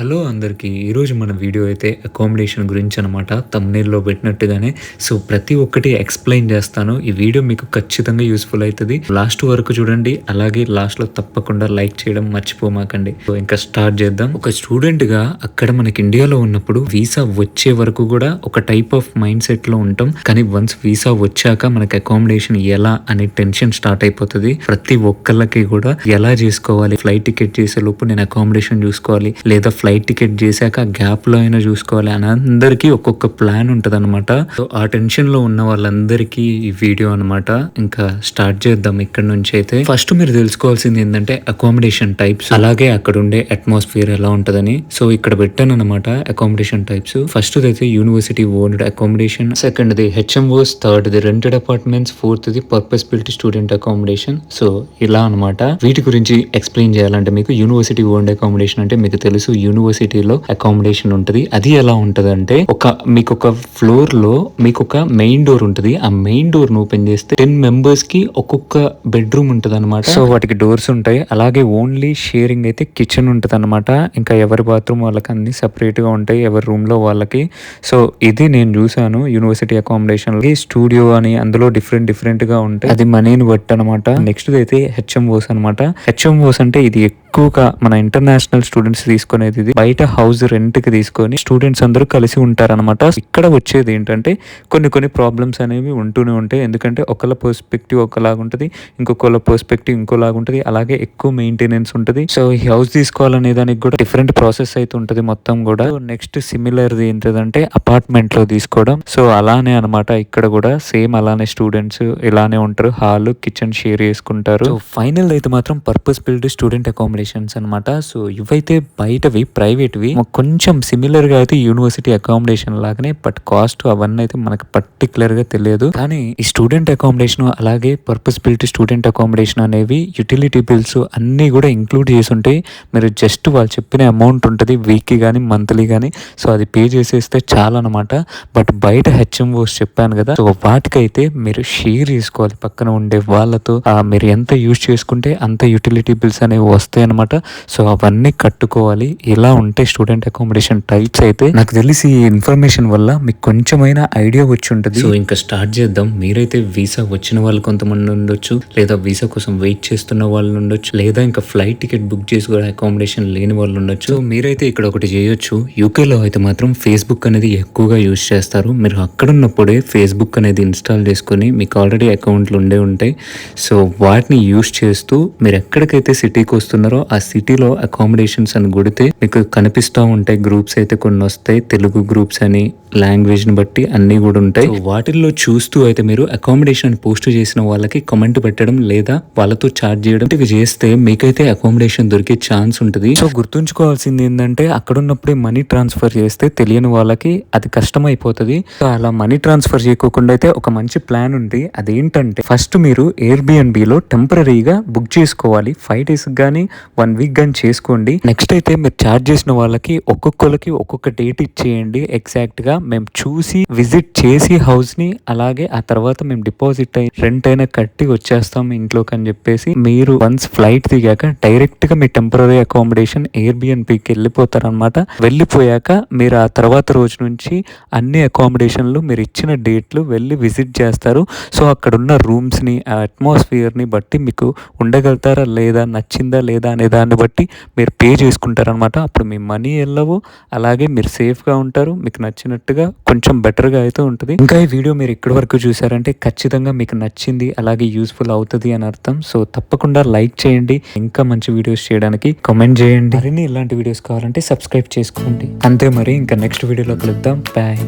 Hello అందరికీ. ఈరోజు మన వీడియో అయితే అకామిడేషన్ గురించి అనమాట తమ్నేల్లో పెట్టినట్టుగానే. సో ప్రతి ఒక్కటి ఎక్స్ప్లెయిన్ చేస్తాను. ఈ వీడియో మీకు ఖచ్చితంగా యూస్ఫుల్ అవుతుంది లాస్ట్ వరకు చూడండి. అలాగే లాస్ట్లో తప్పకుండా లైక్ చేయడం మర్చిపోమాకండి. సో ఇంకా స్టార్ట్ చేద్దాం. ఒక స్టూడెంట్గా అక్కడ మనకి ఇండియాలో ఉన్నప్పుడు వీసా వచ్చే వరకు కూడా ఒక టైప్ ఆఫ్ మైండ్ సెట్లో ఉంటాం. కానీ వన్స్ వీసా వచ్చాక మనకి అకామిడేషన్ ఎలా అనే టెన్షన్ స్టార్ట్ అయిపోతుంది. ప్రతి ఒక్కళ్ళకి కూడా ఎలా చేసుకోవాలి? ఫ్లైట్ టికెట్ చేసే లోపు నేను అకామిడేషన్ చూసుకోవాలి. లేదా ఫ్లైట్ టికెట్ చేశాక గ్యాప్లో అయినా చూసుకోవాలి అని అందరికీ ఒక్కొక్క ప్లాన్ ఉంటుంది అనమాట సో ఆ టెన్షన్లో ఉన్న వాళ్ళందరికీ ఈ వీడియో అనమాట ఇంకా స్టార్ట్ చేద్దాం ఇక్కడ నుంచి అయితే. ఫస్ట్ మీరు తెలుసుకోవాల్సింది ఏంటంటే అకామిడేషన్ టైప్స్ అలాగే అక్కడ ఉండే అట్మాస్ఫియర్ ఎలా ఉంటుందని. సో ఇక్కడ పెట్టాను అనమాట అకామిడేషన్ టైప్స్ ఫస్ట్ అయితే university owned accommodation second the HMOs third the rented apartments fourth the purpose built student accommodation so ఇలా అనమాట వీటి గురించి ఎక్స్ప్లెయిన్ చేయాలంటే మీకు యూనివర్సిటీ ఓన్డ్ అకామిడేషన్ అంటే మీకు తెలుసు. యూనివర్సిటీలో అకామిడేషన్ ఉంటుంది. అది ఎలా ఉంటది అంటే ఒక మీకు ఒక ఫ్లోర్లో మీకు ఒక మెయిన్ డోర్ ఉంటుంది. ఆ మెయిన్ డోర్ను ఓపెన్ చేస్తే టెన్ మెంబర్స్కి ఒక్కొక్క బెడ్రూమ్ ఉంటది అనమాట సో వాటికి డోర్స్ ఉంటాయి. అలాగే ఓన్లీ షేరింగ్ అయితే కిచెన్ ఉంటది అనమాట ఇంకా ఎవరి బాత్రూమ్ వాళ్ళకి అన్ని సపరేట్గా ఉంటాయి. ఎవరి రూమ్లో వాళ్ళకి. సో ఇది నేను చూసాను యూనివర్సిటీ అకామిడేషన్ స్టూడియో అని అందులో డిఫరెంట్ డిఫరెంట్గా ఉంటాయి. అది మనీని బట్టి అనమాట నెక్స్ట్ అయితే హెచ్ఎంఓస్ అనమాట హెచ్ఎంఓస్ అంటే ఇది ఎక్కువగా మన ఇంటర్నేషనల్ స్టూడెంట్స్ తీసుకునేది ఇది బయట హౌస్ రెంట్కి తీసుకొని స్టూడెంట్స్ అందరూ కలిసి ఉంటారనమాట ఇక్కడ వచ్చేది ఏంటంటే కొన్ని కొన్ని ప్రాబ్లమ్స్ అనేవి ఉంటూనే ఉంటాయి. ఎందుకంటే ఒకళ్ళ పర్స్పెక్టివ్ ఒకలాగా ఉంటుంది ఇంకొకళ్ళ పర్స్పెక్టివ్ ఇంకోలాగా ఉంటుంది. అలాగే ఎక్కువ మెయింటెనెన్స్ ఉంటుంది. సో ఈ హౌస్ తీసుకోవాలనే దానికి కూడా డిఫరెంట్ ప్రాసెస్ అయితే ఉంటుంది మొత్తం కూడా. నెక్స్ట్ సిమిలర్ ఏంటంటే అపార్ట్మెంట్లో తీసుకోవడం. సో అలానే అనమాట ఇక్కడ కూడా సేమ్ అలానే స్టూడెంట్స్ ఇలానే ఉంటారు. హాల్ కిచెన్ షేర్ చేసుకుంటారు. ఫైనల్ అయితే మాత్రం పర్పస్ బిల్డ్ స్టూడెంట్ అకామిడేషన్స్ అనమాట సో ఇవైతే బయటవి ప్రైవేట్వి. కొంచెం సిమిలర్గా అయితే యూనివర్సిటీ అకామిడేషన్ లాగానే బట్ కాస్ట్ అవన్నీ అయితే మనకు పర్టికులర్గా తెలియదు. కానీ ఈ స్టూడెంట్ అకామిడేషన్ అలాగే పర్పస్ బిల్ట్ స్టూడెంట్ అకామిడేషన్ అనేవి యుటిలిటీ బిల్స్ అన్నీ కూడా ఇంక్లూడ్ చేసి ఉంటాయి మీరు జస్ట్ వాళ్ళు చెప్పిన అమౌంట్ ఉంటుంది వీక్కి కానీ మంత్లీ కానీ సో అది పే చేసేస్తే చాలా అనమాట బట్ బయట హెచ్ఎంఓస్ చెప్పాను కదా సో వాటికైతే మీరు షేర్ చేసుకోవాలి పక్కన ఉండే వాళ్ళతో. మీరు ఎంత యూజ్ చేసుకుంటే అంత యూటిలిటీ బిల్స్ అనేవి వస్తాయి అనమాట సో అవన్నీ కట్టుకోవాలి ఇలా ఎలా ఉంటే స్టూడెంట్ అకామిడేషన్ టైప్స్ అయితే నాకు తెలిసి ఈ ఇన్ఫర్మేషన్ వల్ల మీకు కొంచెమైనా ఐడియా వచ్చి ఉంటుంది. సో ఇంకా స్టార్ట్ చేద్దాం. మీరైతే వీసా వచ్చిన వాళ్ళు కొంతమంది ఉండొచ్చు లేదా వీసా కోసం వెయిట్ చేస్తున్న వాళ్ళు ఉండొచ్చు లేదా ఇంకా ఫ్లైట్ టికెట్ బుక్ చేసి కూడా అకామిడేషన్ లేని వాళ్ళు ఉండొచ్చు. మీరైతే ఇక్కడ ఒకటి చేయొచ్చు. యూకేలో అయితే మాత్రం ఫేస్బుక్ అనేది ఎక్కువగా యూజ్ చేస్తారు. మీరు అక్కడ ఉన్నప్పుడే ఫేస్బుక్ అనేది ఇన్స్టాల్ చేసుకొని మీకు ఆల్రెడీ అకౌంట్లు ఉండే ఉంటాయి. సో వాటిని యూజ్ చేస్తూ మీరు ఎక్కడికైతే సిటీకి వస్తున్నారో ఆ సిటీలో అకామిడేషన్స్ అని కొడితే మీకు కనిపిస్తూ ఉంటాయి గ్రూప్స్ అయితే కొన్ని వస్తాయి. తెలుగు గ్రూప్స్ అని లాంగ్వేజ్ని బట్టి అన్ని కూడా ఉంటాయి. వాటిల్లో చూస్తూ అయితే మీరు అకామిడేషన్ పోస్ట్ చేసిన వాళ్ళకి కమెంట్ పెట్టడం లేదా వాళ్ళతో చార్జ్ చేయడం ఇవి చేస్తే మీకైతే అకామిడేషన్ దొరికే ఛాన్స్ ఉంటుంది. సో గుర్తుంచుకోవాల్సింది ఏంటంటే అక్కడ ఉన్నప్పుడే మనీ ట్రాన్స్ఫర్ చేస్తే తెలియని వాళ్ళకి అది కష్టం అయిపోతుంది సో అలా మనీ ట్రాన్స్ఫర్ చేయకోకుండా అయితే ఒక మంచి ప్లాన్ ఉంది. అదేంటంటే ఫస్ట్ మీరు ఎయిర్లో టెంపరీగా బుక్ చేసుకోవాలి. ఫైవ్ డేస్ కానీ వన్ వీక్ కానీ చేసుకోండి. నెక్స్ట్ అయితే మీరు చార్జ్ చేసిన వాళ్ళకి ఒక్కొక్కరికి ఒక్కొక్క డేట్ ఇచ్చేయండి. ఎగ్జాక్ట్గా మేము చూసి విజిట్ చేసి హౌస్ని అలాగే ఆ తర్వాత మేము డిపాజిట్ అయి రెంట్ అయినా కట్టి వచ్చేస్తాం ఇంట్లోకి అని చెప్పేసి మీరు వన్స్ ఫ్లైట్ దిగాక డైరెక్ట్గా మీ టెంపరీ అకామిడేషన్ ఎయిర్ వెళ్ళిపోతారనమాట వెళ్ళిపోతారు అనమాట వెళ్ళిపోయాక మీరు ఆ తర్వాత రోజు నుంచి అన్ని అకామిడేషన్లు మీరు ఇచ్చిన డేట్లు వెళ్ళి విజిట్ చేస్తారు. సో అక్కడ ఉన్న రూమ్స్ని ఆ అట్మాస్ఫియర్ని బట్టి మీకు ఉండగలుగుతారా లేదా నచ్చిందా లేదా అనే దాన్ని బట్టి మీరు పే చేసుకుంటారనమాట అప్పుడు మీ మనీ వెళ్ళవు అలాగే మీరు సేఫ్గా ఉంటారు. మీకు నచ్చినట్టుగా కొంచెం బెటర్గా అయితే ఉంటుంది. ఇంకా ఈ వీడియో మీరు ఇక్కడి వరకు చూసారంటే ఖచ్చితంగా మీకు నచ్చింది అలాగే యూస్ఫుల్ అవుతుంది అని అర్థం. సో తప్పకుండా లైక్ చేయండి. ఇంకా మంచి వీడియోస్ చేయడానికి కామెంట్ చేయండి. మరిన్ని ఇలాంటి వీడియోస్ కావాలంటే సబ్స్క్రైబ్ చేసుకోండి. అంతే మరి ఇంకా నెక్స్ట్ వీడియోలో కలుద్దాం. బాయ్.